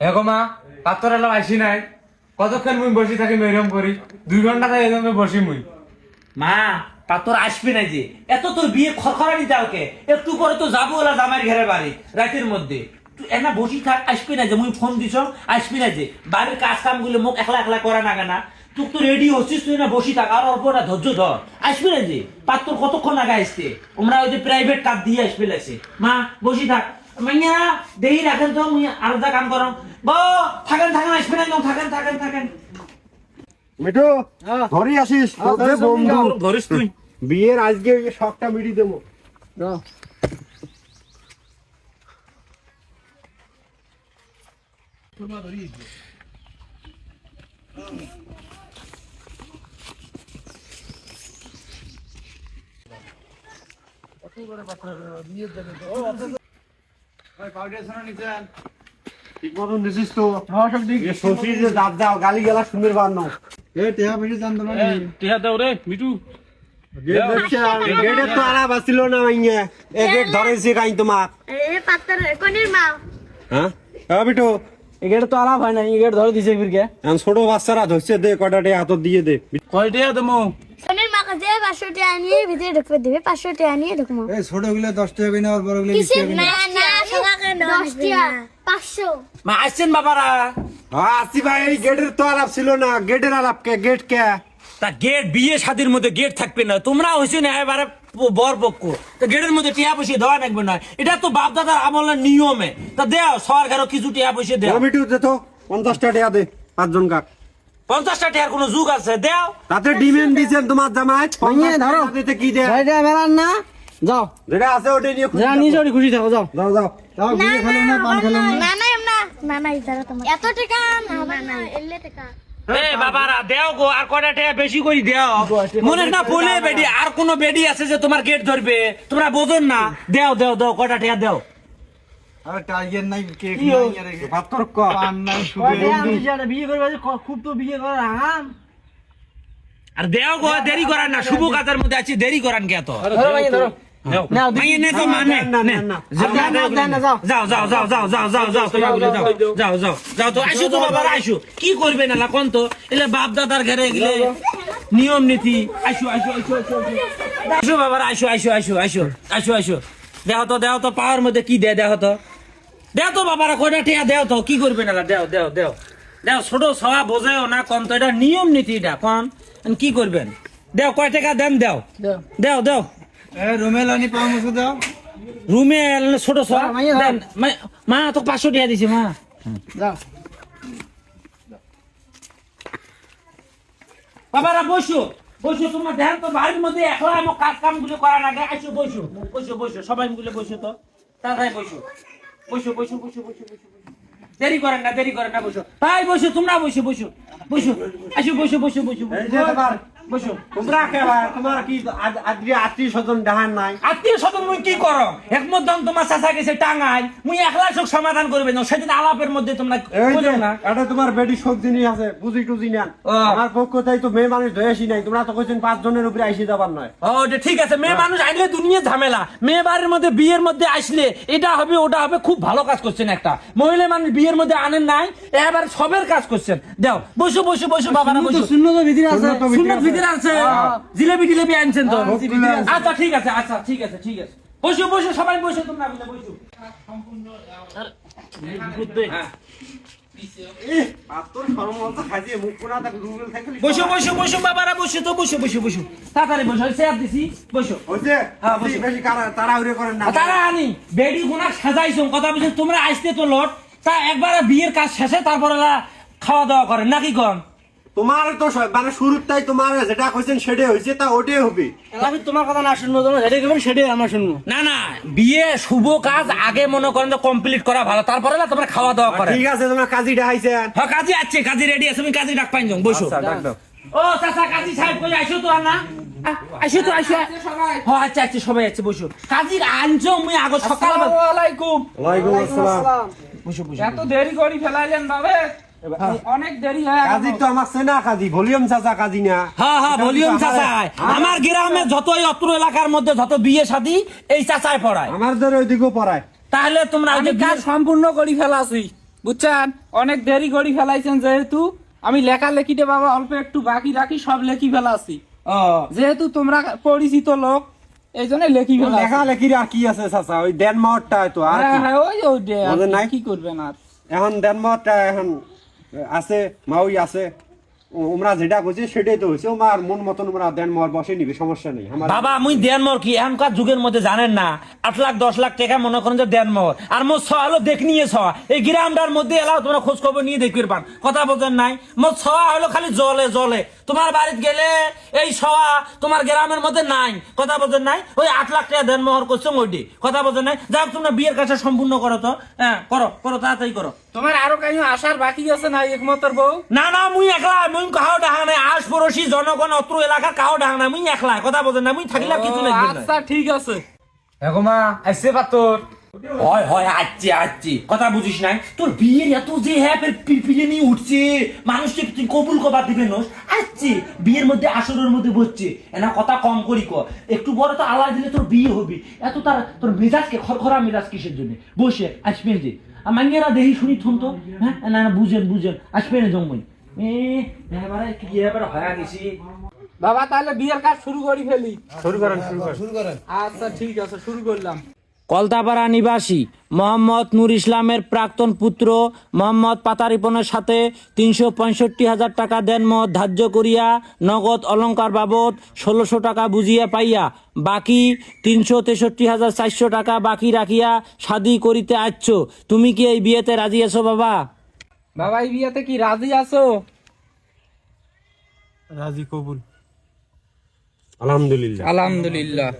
এগো মা এলাম আসি নাই। কতক্ষণ মুই বসি থাকি মেরম করি? দুই ঘণ্টা থাকে এরকম বসি মুই। মা পাতর আসবে না যে। এত তোর বিয়ে খরখরানি একটু পরে তো যাব ওলা বাড়ি, রাতের মধ্যে। তুই এনা বসি থাক, আসবি না যে, মুই ফোন দিছ আসবি না যে। বাড়ির কাজ কামগুলো মুখ একলা একলা করা না। কেনা তুই তো রেডি হচ্ছিস, তুই না বসি থাক, আর অল্প না, ধৈর্য ধর। আসবি না যে? পাত্র কতক্ষণ আগে আসতে ওমরা ওই যে প্রাইভেট কাজ দিয়ে আসবে লাগছে। মা, বসি থাক। মাইয়া দেরি রাখেন তো মুই আলাদা কাম করো ব থাকেন থাকেন আসবে না থাকেন থাকেন থাকেন। মিঠু ধরি আসিস? তোর বন্ধু। ধরিস তুই। বিয়ের আজকে ওই শখটা মিটি দেবো। ঠিক মতন দিছিস তো। এ শশীর যে দাঁত দাও গালি গেলা শুনের বার নাও। টিহা দাও রে মিটু গেটের তো আরাপ আসছিল না মাইয়া। এ গেট ধরেছে কাই তোমাক এ পাত্তার কোনের মা হ্যাঁ? তো না এগেট ধরে দিছে ফিরকে। ছোট বাচ্চারা ধরছে দে কটা টে হাতত দিয়ে দে। কয় টিহা দেমো কোনের মা কাছে পাঁচশো টাকা নিয়ে ভিতরে ঢুকবে দেবে পাঁচশো টাকা নিয়ে ঢুকবো। এই ছোটগুলো দশ টাকা কিনে আর বড়গুলো বিশ কিসের টাকা মা আসছেন বাবারা। হ্যাঁ আসি ভাই এই গেটের তো আলাপ ছিল না। গেটের আলাপ কে গেট কে? তা গেট বিয়ে শাদির মধ্যে গেট থাকবে না। তোমরা হয়েছে না এবারে বর পক্ষ। তা গেটের মধ্যে টিয়া পয়সা দেওয়া লাগবে না। এটা তো বাপ দাদার আমলের নিয়মে। তা দেও সরকারও কিছু টিয়া পয়সা দেও। ও মিটু দে তো পঞ্চাশটা টাকা দে পাঁচজন কাক। পঞ্চাশটা টিয়ার কোনো যুগ আছে দেও। তাতে ডিমেন্ড দিছেন তোমার জামাই। ধরো। কি দে ছয় টাকা মেলান না। যাও। যেটা আছে ওটা নিয়ে খুশি যা খুশি থাকো যাও। যাও যাও। বিয়ে খেলো না পান খেলো না। না না না। না না ইতারা তোমার। এত টাকা না না এলে টাকা। বাবারা দেও গো আর কয়টা টিয়া বেশি করে দেও। মনে না বলে বেডি আর কোন বেডি আছে যে তোমার গেট ধরবে? তোমরা বোঝন না। দেও দেও দেও কয়টা টিয়া দেও। আর নাই কেক নাই ক। পান নাই সুবে বিয়ে করবে খুব তো বিয়ে করার আম আর দেও গো দেরি করান না শুভ কাজের মধ্যে আছি দেরি করান কে তো ধরো মাইয়া ধরো। নাও, মাইয়ে নে তো মানে না, নে। না, না। যাও, যাও। যাও যাও যাও যাও যাও যাও যাও তোমার বলে যাও যাও যাও যাও তো আসো তো বাবা আসো কি করবে না কোন তো এলে বাপ দাদার ঘরে গেলে নিয়ম নীতি। বাবা আসো আসো আসো দেহ তো দেহ তো পাওয়ার মধ্যে কি দে দেহ তো? দেও তো বাবারা কয়টা টিয়া দেও তো? কি করবে না দেও দেও দেও দেও ছোট সবা বোঝেও না কোন তো এটা নিয়ম নীতি এটা কোন কি করবেন? দেও কয় টাকা? দেন দেও। দাও। দেও। রুমেল আনি পাও মুছে দাও। রুমে ছোট। দেন, মা- মা তো পাঁচশো টাকা দিছে মা। যাও বাবারা বসো। বসো তোমার ধ্যান তো বাড়ির মধ্যে একলা আমার কাজ কামগুলো করা লাগে আসো বসো। বসো বসো সবাই মিলে বসো তো। তাড়াতাড়ি বসো। বসো বসো বসো বসো বসো। দেরি করেন না দেরি করেন না বসো। তাই বসো তোমরা বসো বসো। বসো আসো বসো বসো বসো। এই যে তোমার। বসো। তোমরা কেবা তোমার কি আজ- আত্মীয় স্বজন ডাহান নাই? আত্মীয় স্বজন মুই কি করো? একমত দম তোমার চাচা গেছে টাঙ্গাই মুই একলা সুখ সমাধান করবে না। সেদিন আলাপের মধ্যে তোমরা এই না। এটা তোমার বেডি সবজি নিয়ে আছে বুঝি টুজি নেন। আমার পক্ষ তাই তো মেয়ে মানুষ ধরে নাই। তোমরা তো কইছেন পাঁচ জনের উপরে আইসি যাবার নয়। ও এটা ঠিক আছে। মেয়ে মানুষ আইলে দুনিয়া ঝামেলা। মেয়ে বাড়ির মধ্যে বিয়ের মধ্যে আসলে এটা হবে ওটা হবে খুব ভালো কাজ করছেন একটা। মহিলা মানুষ বিয়ের মধ্যে আনেন নাই এবার সবের কাজ করছেন। দাও বসো বসো বসো বাবারা বসো। শূন্য তো ভিতরে আছে। শূন্য তো ভিতরে আছে। জিলেবি টিলেবি আনছেন তো। হ্যাঁ, আছে। আচ্ছা ঠিক আছে আচ্ছা ঠিক আছে ঠিক আছে। বসো বসো সবাই বসো তোমরা বসো বসো। হ্যাঁ। তোর সরমত খাইছে মুখ কোনা তাক রুবেল থাকলি বসো বসো বসো বাবারা বসো তো বসো বসো বসো। তাড়াতাড়ি বসো চেয়ার দিছি বসো। হ্যাঁ, বেশি বসো। বেশি কারা তাড়াহুড়ো করেন না। তারা আনি। বেডি গুনা সাজাইছো কথা তোমরা আসতে তো লট। তা একবারে বিয়ের কাজ শেষে তারপরে খাওয়া দাওয়া করে নাকি কন? তোমার তো মানে শুরুর তাই তোমার যেটা কইছেন সেটাই হইছে তা ওটাই হবে। আমি তোমার কথা না শুনব তোমরা যেটা সেটাই আমরা শুনব। না না বিয়ে শুভ কাজ আগে মনে করেন কমপ্লিট করা ভালো তারপরে না তোমরা খাওয়া দাওয়া করে। ঠিক আছে তোমার কাজী হ্যাঁ কাজী আছে কাজী রেডি আছে তুমি কাজী ডাক পাইন বসো। আচ্ছা ডাক দাও। ও চাচা কাজী সাহেব কই আইসো তো না আইসো তো আইসো। হ্যাঁ আচ্ছা আচ্ছা সবাই আছে বসো। কাজীর আনছো মুই আগে সকাল আলাইকুম। ওয়ালাইকুম আসসালাম। বসো বসো এত দেরি করি ফেলাইলেন বাবে অনেক দেরি হয়ে গেল। কাজী তো আমার সেনা কাজী ভলিউম চাচা কাজী না। হ্যাঁ হ্যাঁ ভলিউম কিন্তু আমার- গ্রামে যতই অত্র এলাকার মধ্যে যত বিয়ে শাদী এই চাচাই পড়ায়। আমাদের ওইদিকেও পড়ায়। তাহলে তোমরা আমি কাজ সম্পূর্ণ করি ফেলাছি বুঝছেন? অনেক দেরি করে ফেলাইছেন যেহেতু। আমি লেখা লেখিতে বাবা অল্প একটু বাকি রাখি সব লেখি ফেলাছি। যেহেতু তোমরা পরিচিত লোক এই জন্য লেখি লেখা লেখির আর কি আছে চাচা? ওই ডেনমার্কটা তো আর হ্যাঁ কি? হ্যাঁ ওই ওই নাই? কি করবেন আর? এখন ডেনমার্কটা এখন আছে, মাউই আছে। ওমরা যেটা কইছে সেটাই তো হয়েছে ওমার মন মতন ওমরা দেন মর বসে নিবে, সমস্যা নেই। বাবা, মুই দেন মর কি? এখনকার যুগের মধ্যে জানেন না, আট লাখ, দশ লাখ টাকা মনে করেন যে দেন মর। আর মোর ছ হলো দেখ নিয়ে ছ। এই গ্রামটার মধ্যে এলাও তোমরা খোঁজ খবর নিয়ে দেখবি পান কথা বলছেন নাই? মোর ছ হলো খালি জলে জলে তোমার বাড়িতে গেলে এই ছয়া তোমার গ্রামের মধ্যে নাই। কথা বোঝেন নাই? ওই আট লাখ টাকা দেন মোহর করছ ওইটি কথা বোঝেন নাই? যাক তোমরা বিয়ের কাছে সম্পূর্ণ করো তো। হ্যাঁ করো করো তাড়াতাড়ি করো। তোমার আরও কাহিনী আসার বাকি আছে না একমতর বউ? না না মুই একলা মুই কাহো ডাহা নাই। আশ পড়োশি জনগণ অত্র এলাকার কাহো ডাহা নাই। মুই একলা কথা বোঝেন না মুই থাকিলাম কিছু নাই আচ্ছা ঠিক আছে। এখন মা আসছে পাথর। হয় হয় আচ্ছি আচ্ছি। কথা বুঝিস নাই? তোর বিয়ের এত যে হ্যাঁ পিলপিলে নিয়ে উঠছে মানুষকে তুই কবুল কবার দিবে নোস? আচ্ছি বিয়ের মধ্যে আসরের মধ্যে বসছে। এনা কথা কম করি ক। একটু বড় তো আলাদা দিলে তোর বিয়ে হবে। এত তার তোর মেজাজকে খরখরা মেজাজ কিসের জন্য? বসে আসবেন যে। আর মাঙ্গেরা দেখি শুনি থন তো হ্যাঁ? না না বুঝেন বুঝেন। আসবেন জম্মই এ এবারে কি এবারে হয়ে গেছি। বাবা তাহলে বিয়ের কাজ শুরু করি ফেলি। শুরু করেন শুরু করেন। আচ্ছা ঠিক আছে শুরু করলাম। কলতাপাড়া নিবাসী মোহাম্মদ নূর ইসলামের প্রাক্তন পুত্র মোহাম্মদ পাতারিপনের সাথে তিনশো পঁয়ষট্টি হাজার টাকা দেন মত ধার্য করিয়া নগদ অলংকার বাবদ ষোলোশো টাকা বুঝিয়া পাইয়া বাকি তিনশো তেষট্টি হাজার চারশো টাকা বাকি রাখিয়া শাদি করিতে আচ্ছ। তুমি কি এই বিয়েতে রাজি আছো বাবা? বাবা এই বিয়েতে কি রাজি আছো? রাজি কবুল। আলহামদুলিল্লাহ। আলহামদুলিল্লাহ।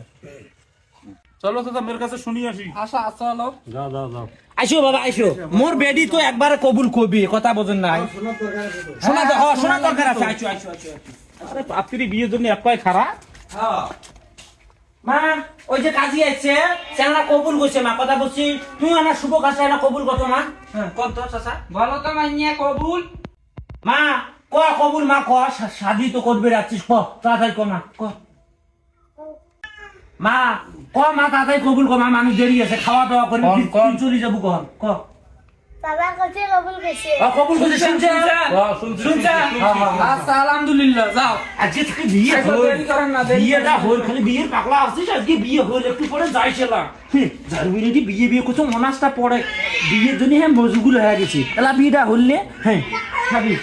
চলো তো মেয়ের কাছে শুনি আসি। আশা চলো যাও যাও যাও। আইসো বাবা আইসো। মোর বেডি তো একবারে কবুল কবি কথা বোঝেন নাই। শোনা তো। হ্যাঁ, শোনা দরকার আছে। আইসো আইসো আইসো আরে বিয়ের জন্য এক পায়ে খারাপ মা ওই যে কাজী আছে সেনা কবুল করছে মা। কথা বলছি তুই আমার শুভ কাজটা না কবুল করতো মা? হ্যাঁ কত চাচা। বলো তো মাইয়া কবুল? মা ক কবুল মা ক? শাদি তো করবে রাখছিস ক? তাড়াতাড়ি ক মা ক? মা ক মা তাড়াতাড়ি কবুল ক মা মানুষ দেরি আছে খাওয়া দাওয়া করে। তুই চলে যাব কখন ক। আলহামদুলিল্লাহ যাও। আজকে থেকে বিয়ে আচ্ছা, হল। বিয়েটা হল খালি বিয়ের পাগলা আসছিস আজকে বিয়ে হল একটু পরে যাই সেলা জারবিনেটি বিয়ে বিয়ে করছ মনাসটা পড়ে বিয়ের জন্য হ্যাঁ মজগুল হয়ে গেছি। এলা বিয়েটা হললে হ্যাঁ। খাবি।